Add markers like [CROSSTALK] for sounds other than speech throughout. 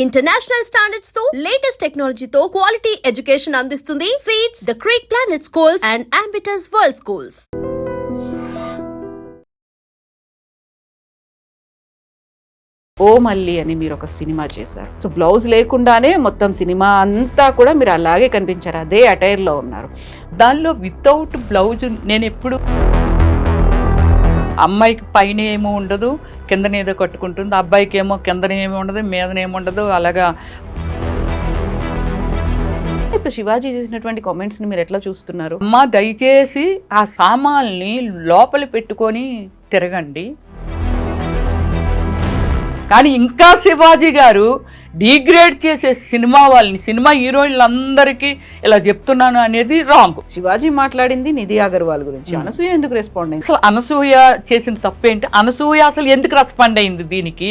International స్టాండర్డ్స్తో latest టెక్నాలజీతో quality education అందిస్తుంది seats the Creek Planet schools and Ambitus World schools ఓ మళ్ళీ అని మీరు ఒక సినిమా చేశారు. సో బ్లౌజ్ లేకుండానే మొత్తం సినిమా అంతా కూడా మీరు అలాగే కనిపించారు. అదే అటైర్లో ఉన్నారు. దానిలో వితౌట్ బ్లౌజ్ నేను ఎప్పుడు అమ్మాయికి పైన ఏమో ఉండదు కిందన ఏదో కట్టుకుంటుంది అబ్బాయికి ఏమో కిందన ఏమి ఉండదు మీదన ఏమి ఉండదు అలాగా. ఇప్పుడు శివాజీ చేసినటువంటి కామెంట్స్ని మీరు ఎట్లా చూస్తున్నారు? అమ్మ దయచేసి ఆ సామాన్ని లోపల పెట్టుకొని తిరగండి. కానీ ఇంకా శివాజీ గారు డిగ్రేడ్ చేసే సినిమా వాళ్ళని సినిమా హీరోయిన్లందరికీ ఇలా చెప్తున్నాను అనేది రాంగ్. శివాజీ మాట్లాడింది నిధి అగర్వాల్ గురించి. అనసూయ ఎందుకు రెస్పాండ్ అయింది? అసలు అనసూయ చేసిన తప్పేంటి? అనసూయ అసలు ఎందుకు రెస్పాండ్ అయింది దీనికి?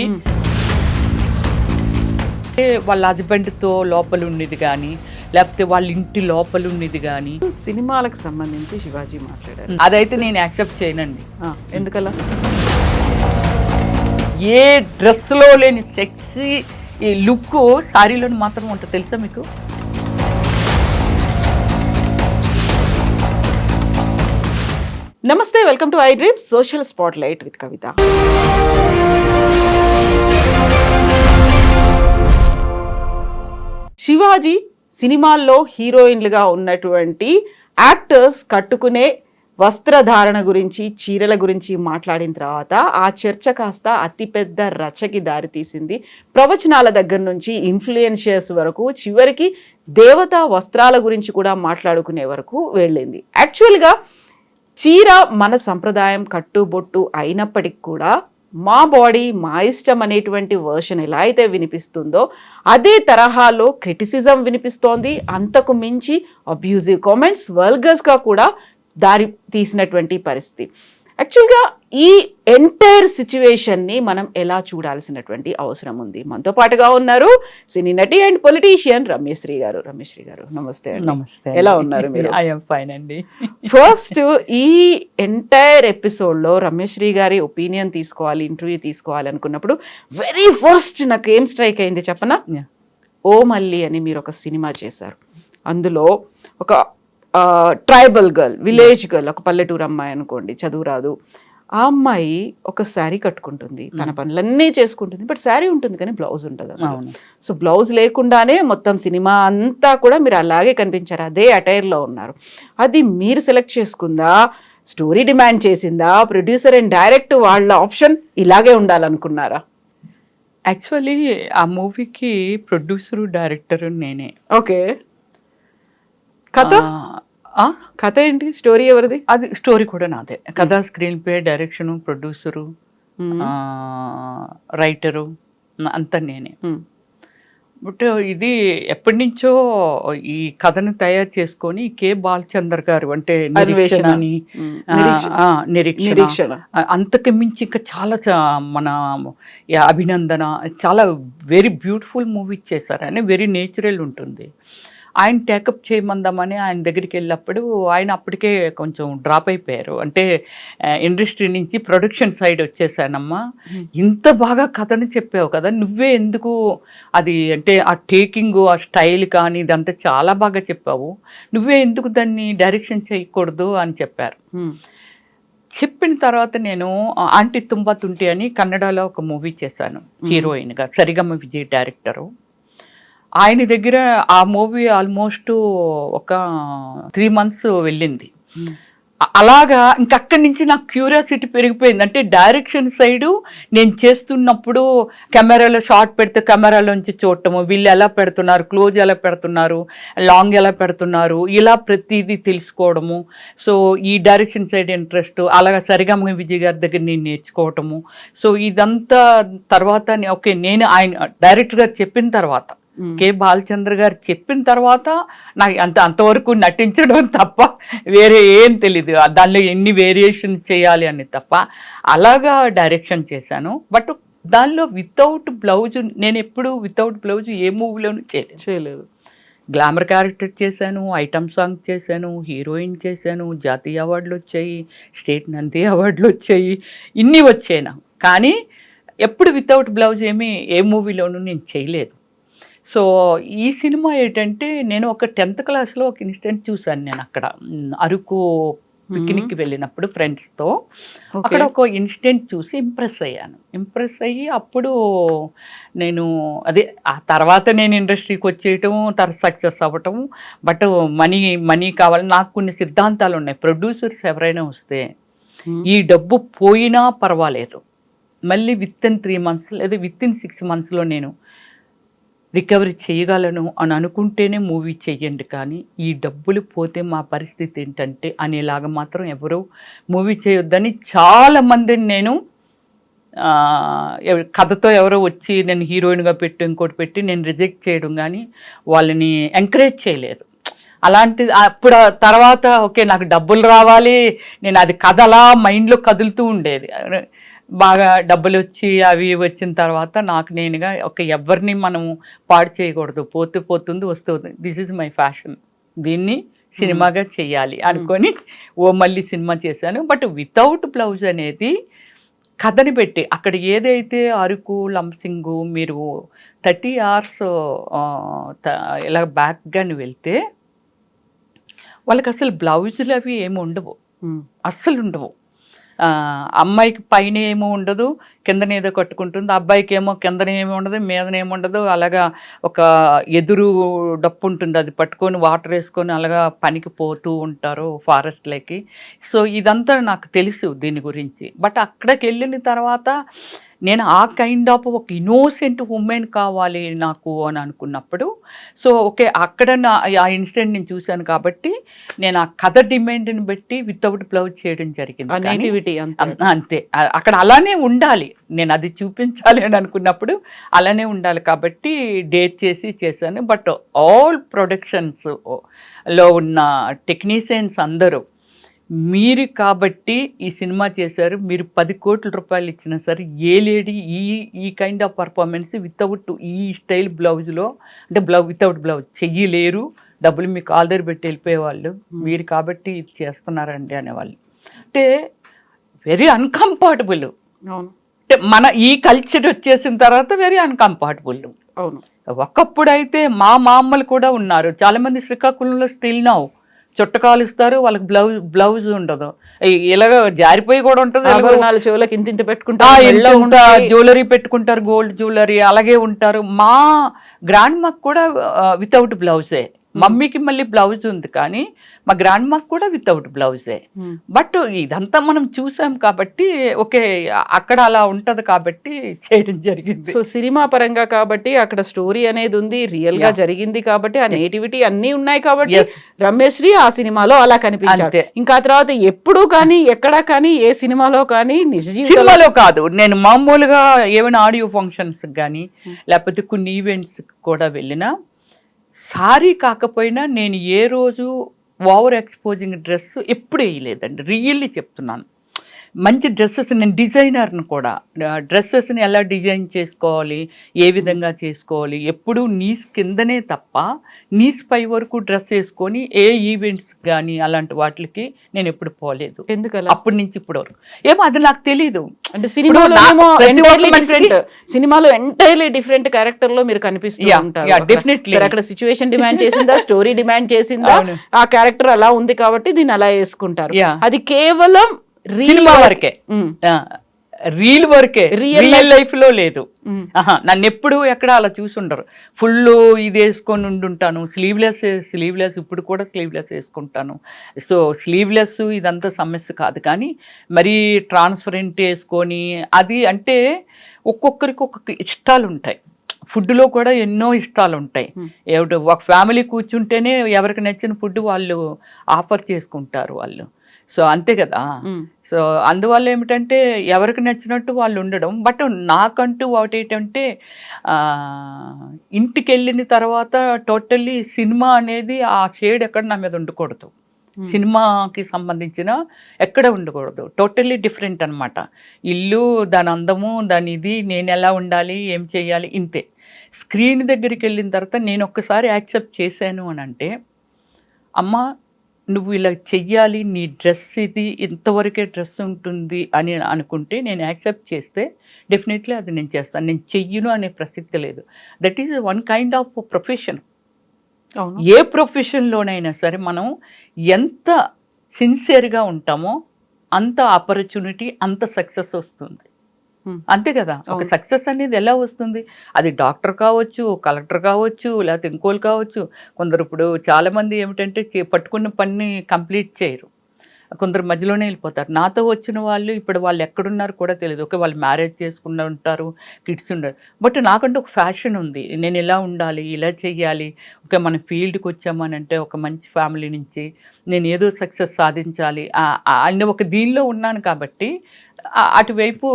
వాళ్ళ హస్బెండ్తో లోపల ఉన్నది కానీ లేకపోతే వాళ్ళ ఇంటి లోపల ఉన్నది కానీ సినిమాలకు సంబంధించి శివాజీ మాట్లాడారు. అదైతే నేను యాక్సెప్ట్ చేయనండి. ఎందుకలా? ఏ డ్రెస్లో లేని సెక్సీ ఈ లుక్ శారీలోని మాత్రం ఉంటుంది తెలుసా మీకు? నమస్తే welcome to iDream social spotlight with Kavitha. Shivaji సినిమాల్లో హీరోయిన్లుగా ఉన్నటువంటి యాక్టర్స్ కట్టుకునే వస్త్రధారణ గురించి చీరల గురించి మాట్లాడిన తర్వాత ఆ చర్చ కాస్త అతిపెద్ద రచకి దారితీసింది ప్రవచనాల దగ్గర నుంచి ఇన్ఫ్లుయెన్షియర్స్ వరకు చివరికి దేవత వస్త్రాల గురించి కూడా మాట్లాడుకునే వరకు వెళ్ళింది. యాక్చువల్గా చీర మన సంప్రదాయం కట్టుబొట్టు అయినప్పటికి కూడా మా బాడీ మా ఇష్టం అనేటువంటి వర్షన్ ఎలా అయితే వినిపిస్తుందో అదే తరహాలో క్రిటిసిజం వినిపిస్తోంది. అంతకు మించి అబ్యూజివ్ కామెంట్స్ వర్గర్స్గా కూడా దారి తీసినటువంటి పరిస్థితి. యాక్చువల్గా ఈ ఎంటైర్ సిచ్యువేషన్ని మనం ఎలా చూడాల్సినటువంటి అవసరం ఉంది? మనతో పాటుగా ఉన్నారు సినీ నటి అండ్ పొలిటీషియన్ రమ్యశ్రీ గారు. రమ్యశ్రీ గారు నమస్తే. నమస్తే ఎలా ఉన్నారు మీరు? [LAUGHS] ఐఎమ్ ఫైన్ అండి. ఫస్ట్ ఈ ఎంటైర్ ఎపిసోడ్లో రమ్యశ్రీ గారి ఒపీనియన్ తీసుకోవాలి ఇంటర్వ్యూ తీసుకోవాలి అనుకున్నప్పుడు వెరీ ఫస్ట్ నాకు ఏం స్ట్రైక్ అయింది చెప్పనా. ఓ మల్లి అని మీరు ఒక సినిమా చేశారు. అందులో ఒక ట్రైబల్ గర్ల్ విలేజ్ గర్ల్ ఒక పల్లెటూరు అమ్మాయి అనుకోండి చదువు రాదు. ఆ అమ్మాయి ఒక శారీ కట్టుకుంటుంది. తన. పనులన్నీ చేసుకుంటుంది. బట్ శారీ ఉంటుంది కానీ బ్లౌజ్ ఉంటుంది సో బ్లౌజ్ లేకుండానే మొత్తం సినిమా అంతా కూడా మీరు అలాగే కనిపించారు. అదే అటైర్లో ఉన్నారు. అది మీరు సెలెక్ట్ చేసుకుందా? స్టోరీ డిమాండ్ చేసిందా? ప్రొడ్యూసర్ అండ్ డైరెక్ట్ వాళ్ళ ఆప్షన్ ఇలాగే ఉండాలనుకున్నారా? యాక్చువల్లీ ఆ మూవీకి ప్రొడ్యూసరు డైరెక్టర్ నేనే. ఓకే. కథ? కథ ఏంటి? స్టోరీ ఎవరిది? అది స్టోరీ కూడా నాదే. కథ screenplay direction producer. Writer అంతా నేనే. బట్ ఇది ఎప్పటి నుంచో ఈ కథను తయారు చేసుకొని కే. బాలచందర్ గారు అంటే అన్వేషణ. నిరీక్షణ. అంతకు మించి ఇంకా చాలా మన అభినందన చాలా వెరీ బ్యూటిఫుల్ మూవీ చేశారు అని వెరీ నేచురల్ ఉంటుంది. ఆయన టేకప్ చేయమందామని ఆయన దగ్గరికి వెళ్ళినప్పుడు ఆయన అప్పటికే కొంచెం డ్రాప్ అయిపోయారు. అంటే ఇండస్ట్రీ నుంచి ప్రొడక్షన్ సైడ్ వచ్చేసానమ్మా. ఇంత బాగా కథను చెప్పావు కదా నువ్వే ఎందుకు అది అంటే ఆ టేకింగ్ ఆ స్టైల్ కానీ ఇదంతా చాలా బాగా చెప్పావు. నువ్వే ఎందుకు దాన్ని డైరెక్షన్ చేయకూడదు అని చెప్పారు. చెప్పిన తర్వాత నేను ఆంటీ తుంబా తుంటి అని కన్నడలో ఒక మూవీ చేశాను హీరోయిన్గా సరిగమ విజయ్ డైరెక్టరు. ఆయన దగ్గర ఆ మూవీ ఆల్మోస్ట్ ఒక త్రీ మంత్స్ వెళ్ళింది. అలాగా ఇంకక్కడి నుంచి నాకు క్యూరియాసిటీ పెరిగిపోయింది. అంటే డైరెక్షన్ సైడు నేను చేస్తున్నప్పుడు కెమెరాలో షార్ట్ పెడితే కెమెరాలోంచి చూడటము వీళ్ళు ఎలా పెడుతున్నారు క్లోజ్ ఎలా పెడుతున్నారు లాంగ్ ఎలా పెడుతున్నారు ఇలా ప్రతిదీ తెలుసుకోవడము. సో ఈ డైరెక్షన్ సైడ్ ఇంట్రెస్ట్ అలాగా సరిగమ విజయ్ గారి దగ్గర నేను నేర్చుకోవటము. సో ఇదంతా తర్వాత ఓకే నేను ఆయన డైరెక్టర్ గారు చెప్పిన తర్వాత. కె బాలచంద్ర గారు చెప్పిన తర్వాత నాకు అంత అంతవరకు నటించడం తప్ప వేరే ఏం తెలీదు. దానిలో ఎన్ని వేరియేషన్ చేయాలి అని తప్ప అలాగా డైరెక్షన్ చేశాను. బట్ దానిలో వితౌట్ బ్లౌజ్ నేను ఎప్పుడు వితౌట్ బ్లౌజ్ ఏ మూవీలోనూ చేయలేదు. చేయలేదు. గ్లామర్ క్యారెక్టర్ చేశాను ఐటమ్ సాంగ్ చేశాను హీరోయిన్ చేశాను జాతీయ అవార్డులు వచ్చాయి స్టేట్ నంది అవార్డులు వచ్చాయి ఇన్ని వచ్చాయి నాకు. కానీ ఎప్పుడు వితౌట్ బ్లౌజ్ ఏమీ ఏ మూవీలోనూ నేను చేయలేదు. సో ఈ సినిమా ఏంటంటే నేను ఒక టెన్త్ క్లాస్లో ఒక ఇన్సిడెంట్ చూశాను నేను అక్కడ. అరకు పిక్నిక్కి వెళ్ళినప్పుడు ఫ్రెండ్స్తో. అక్కడ ఒక ఇన్సిడెంట్ చూసి ఇంప్రెస్ అయ్యాను. ఇంప్రెస్ అయ్యి అప్పుడు నేను అదే ఆ తర్వాత నేను ఇండస్ట్రీకి వచ్చేయటం తర్వాత సక్సెస్ అవ్వటం. బట్ మనీ మనీ కావాలి నాకు కొన్ని సిద్ధాంతాలు ఉన్నాయి. ప్రొడ్యూసర్స్ ఎవరైనా వస్తే ఈ డబ్బు పోయినా పర్వాలేదు. మళ్ళీ విత్ ఇన్ త్రీ మంత్స్ లేదా విత్ ఇన్ సిక్స్ మంత్స్లో నేను రికవరీ చేయగలను అని అనుకుంటేనే మూవీ చేయండి. కానీ ఈ డబ్బులు పోతే మా పరిస్థితి ఏంటంటే అనేలాగా మాత్రం ఎవరు మూవీ చేయొద్దని చాలామందిని నేను కథతో ఎవరో వచ్చి నేను హీరోయిన్గా పెట్టి ఇంకోటి పెట్టి నేను రిజెక్ట్ చేయడం కానీ వాళ్ళని ఎంకరేజ్ చేయలేదు. అలాంటి అప్పుడు తర్వాత ఓకే నాకు డబ్బులు రావాలి నేను అది కథ అలా మైండ్లో కదులుతూ ఉండేది. బాగా డబ్బులు వచ్చి అవి వచ్చిన తర్వాత నాకు నేనుగా ఒక ఎవరిని మనం పాడు చేయకూడదు. పోతూ పోతుంది వస్తుంది. దిస్ ఇస్ మై ఫ్యాషన్ దీన్ని సినిమాగా చెయ్యాలి అనుకొని ఓ మళ్ళీ సినిమా చేశాను. బట్ వితౌట్ బ్లౌజ్ అనేది కథని పెట్టి అక్కడ ఏదైతే అరకు లంసింగు మీరు థర్టీ అవర్స్ ఇలా బ్యాక్ కానీ వెళ్తే వాళ్ళకి అసలు బ్లౌజులు అవి ఏమి ఉండవు. అస్సలు ఉండవు. అమ్మాయికి పైన ఏమో ఉండదు కిందనేదో కట్టుకుంటుంది అబ్బాయికి ఏమో కిందన ఏమి ఉండదు మీదనేమో ఉండదు అలాగా ఒక ఎదురు డప్పు ఉంటుంది అది పట్టుకొని వాటర్ వేసుకొని అలాగా పనికి పోతూ ఉంటారు ఫారెస్ట్లోకి సో ఇదంతా నాకు తెలుసు దీని గురించి. బట్ అక్కడికి వెళ్ళిన తర్వాత నేను ఆ కైండ్ ఆఫ్ ఒక ఇన్నోసెంట్ ఉమెన్ కావాలి నాకు అని అనుకున్నప్పుడు సో ఓకే అక్కడ నా ఆ ఇన్సిడెంట్ నేను చూశాను కాబట్టి నేను ఆ కథ డిమాండ్ని బట్టి వితౌట్ బ్లౌజ్ చేయడం జరిగింది. అంతే. అక్కడ అలానే ఉండాలి. నేను అది చూపించాలి అని అనుకున్నప్పుడు అలానే ఉండాలి కాబట్టి డేట్ చేసి చేశాను. బట్ ఆల్ ప్రొడక్షన్స్లో ఉన్న టెక్నీషియన్స్ అందరూ మీరు కాబట్టి ఈ సినిమా చేశారు. మీరు పది కోట్ల రూపాయలు ఇచ్చినా సరే ఏ లేడీ ఈ ఈ కైండ్ ఆఫ్ పర్ఫార్మెన్స్ వితౌట్ ఈ స్టైల్ బ్లౌజ్లో అంటే బ్లౌజ్ వితౌట్ బ్లౌజ్ చెయ్యలేరు డబ్బులు మీకు ఆల్రెడీ పెట్టి వెళ్ళిపోయేవాళ్ళు. మీరు కాబట్టి ఇది చేస్తున్నారండి అనేవాళ్ళు. అంటే వెరీ అన్కంఫర్టబుల్ అవును. అంటే మన ఈ కల్చర్ వచ్చేసిన తర్వాత వెరీ అన్కంఫర్టబుల్ అవును. ఒకప్పుడైతే మా మామలు కూడా ఉన్నారు. చాలా మంది శ్రీకాకుళంలో స్టిల్ నౌ చుట్టకాలు ఇస్తారు వాళ్ళకి బ్లౌజ్ బ్లౌజ్ ఉండదు. ఇలాగ జారిపోయి కూడా ఉంటుంది చెవులకు ఇంత ఇంత పెట్టుకుంటారు. జ్యువెలరీ పెట్టుకుంటారు గోల్డ్ జ్యువెలరీ అలాగే ఉంటారు. మా గ్రాండ్ మాకు కూడా వితౌట్ బ్లౌజే మమ్మీకి మళ్ళీ బ్లౌజ్ ఉంది కానీ మా గ్రాండ్ మాకు కూడా వితౌట్ బ్లౌజే Hmm. బట్ ఇదంతా మనం చూసాం కాబట్టి ఓకే అక్కడ అలా ఉంటది కాబట్టి చేయడం జరిగింది సో సినిమా పరంగా కాబట్టి అక్కడ స్టోరీ అనేది ఉంది రియల్గా. జరిగింది కాబట్టి ఆ నేటివిటీ అన్ని ఉన్నాయి కాబట్టి Yes. రమేశ్రీ ఆ సినిమాలో అలా కనిపించారు. ఇంకా తర్వాత ఎప్పుడు కానీ ఎక్కడ కానీ ఏ సినిమాలో కానీ నిజ జీవితంలో సినిమాలో కాదు నేను మామూలుగా ఏమైనా ఆడియో ఫంక్షన్స్ కానీ లేకపోతే కొన్ని ఈవెంట్స్ కూడా వెళ్ళినా సారీ కాకపోయినా నేను ఏ రోజు ఓవర్ ఎక్స్పోజింగ్ డ్రెస్ ఎప్పుడు వేయలేదండి. రియల్లీ చెప్తున్నాను. మంచి డ్రెస్సెస్ నేను డిజైనర్ని కూడా డ్రెస్సెస్ని ఎలా డిజైన్ చేసుకోవాలి ఏ విధంగా చేసుకోవాలి ఎప్పుడు నీస్ కిందనే తప్ప నీస్ పై వరకు డ్రెస్ వేసుకొని ఏ ఈవెంట్స్ కానీ అలాంటి వాటికి నేను ఎప్పుడు పోలేదు ఎందుకలా అప్పటి నుంచి ఇప్పటి వరకు ఏమో అది నాకు తెలీదు అంటే సినిమాలో. సినిమాలో ఎంటైర్లీ డిఫరెంట్ క్యారెక్టర్లో మీరు కనిపిస్తూ ఉంటారు అక్కడ. సిచ్యువేషన్ డిమాండ్ చేసిందా స్టోరీ డిమాండ్ చేసిందా. [LAUGHS] ఆ క్యారెక్టర్ అలా ఉంది కాబట్టి దీన్ని అలా వేసుకుంటారు. అది కేవలం సినిమా వరకే. రీల్ వరకే రియల్ లైఫ్లో లేదు. నన్ను ఎప్పుడు ఎక్కడ అలా చూసుండరు. ఫుల్ ఇది వేసుకొని ఉండుంటాను. స్లీవ్లెస్ స్లీవ్లెస్ ఇప్పుడు కూడా స్లీవ్లెస్ వేసుకుంటాను. సో స్లీవ్లెస్ ఇదంతా సమస్య కాదు. కానీ మరీ ట్రాన్స్పరెంట్ వేసుకొని అది అంటే ఒక్కొక్కరికి ఒక్కొక్క ఇష్టాలు ఉంటాయి ఫుడ్లో కూడా ఎన్నో ఇష్టాలు ఉంటాయి ఒక ఫ్యామిలీ కూర్చుంటేనే ఎవరికి నచ్చిన ఫుడ్ వాళ్ళు ఆఫర్ చేసుకుంటారు వాళ్ళు. సో అంతే కదా. సో అందువల్ల ఏమిటంటే ఎవరికి నచ్చినట్టు వాళ్ళు ఉండడం. బట్ నాకంటూ ఒకటి ఏంటంటే ఇంటికి వెళ్ళిన తర్వాత టోటల్లీ సినిమా అనేది ఆ షేడ్ ఎక్కడ నా మీద ఉండకూడదు. సినిమాకి సంబంధించిన ఎక్కడ ఉండకూడదు. టోటల్లీ డిఫరెంట్ అన్నమాట. ఇల్లు దాని అందము దాని ఇది నేను ఎలా ఉండాలి ఏం చేయాలి ఇంతే. స్క్రీన్ దగ్గరికి వెళ్ళిన తర్వాత నేను ఒక్కసారి యాక్సెప్ట్ చేశాను అని అంటే అమ్మ నువ్వు ఇలా చెయ్యాలి నీ డ్రెస్ ఇది ఇంతవరకే డ్రెస్ ఉంటుంది అని అనుకుంటే నేను యాక్సెప్ట్ చేస్తే డెఫినెట్లీ అది నేను చేస్తాను. నేను చెయ్యను అనే ప్రసక్తి లేదు. That is one kind of profession ఏ ప్రొఫెషన్లోనైనా సరే మనం ఎంత సిన్సియర్గా ఉంటామో అంత ఆపర్చునిటీ అంత సక్సెస్ వస్తుంది. అంతే కదా. ఒక. సక్సెస్ అనేది ఎలా వస్తుంది? అది డాక్టర్ కావచ్చు కలెక్టర్ కావచ్చు లేకపోతే ఇంకోలు కావచ్చు. కొందరు ఇప్పుడు చాలామంది ఏమిటంటే పట్టుకున్న పని కంప్లీట్ చేయరు. కొందరు మధ్యలోనే వెళ్ళిపోతారు. నాతో వచ్చిన వాళ్ళు ఇప్పుడు వాళ్ళు ఎక్కడున్నారు కూడా తెలియదు ఓకే వాళ్ళు మ్యారేజ్ చేసుకున్న ఉంటారు కిడ్స్ ఉండరు. బట్ నాకంటే ఒక ఫ్యాషన్ ఉంది. నేను ఇలా ఉండాలి ఇలా చెయ్యాలి? ఓకే మన ఫీల్డ్కి వచ్చామనంటే ఒక మంచి ఫ్యామిలీ నుంచి నేను ఏదో సక్సెస్ సాధించాలి. అన్న ఒక దీనిలో ఉన్నాను కాబట్టి అటువైపు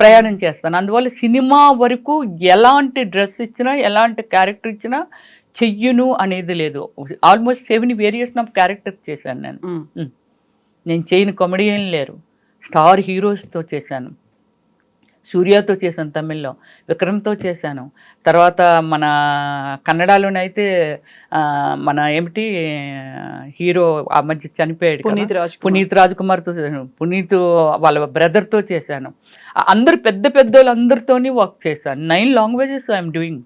ప్రయాణం చేస్తాను. అందువల్ల సినిమా వరకు ఎలాంటి డ్రెస్ ఇచ్చినా ఎలాంటి క్యారెక్టర్ ఇచ్చినా చెయ్యును అనేది లేదు. Almost seven variation of character చేశాను నేను. నేను చేయని కామెడియన్ లేరు. స్టార్ హీరోస్తో చేశాను. సూర్యతో చేశాను తమిళ్ళో విక్రమ్తో చేశాను. తర్వాత మన కన్నడలోనైతే మన ఏమిటి హీరో ఆ మధ్య చనిపోయాడు. పునీత్ రాజ్. పునీత్ రాజ్ కుమార్తో చేశాను. పునీత్ వాళ్ళ బ్రదర్తో చేశాను. అందరు పెద్ద పెద్ద వాళ్ళందరితోని వర్క్ చేశాను నైన్ లాంగ్వేజెస్ ఐఎమ్ డూయింగ్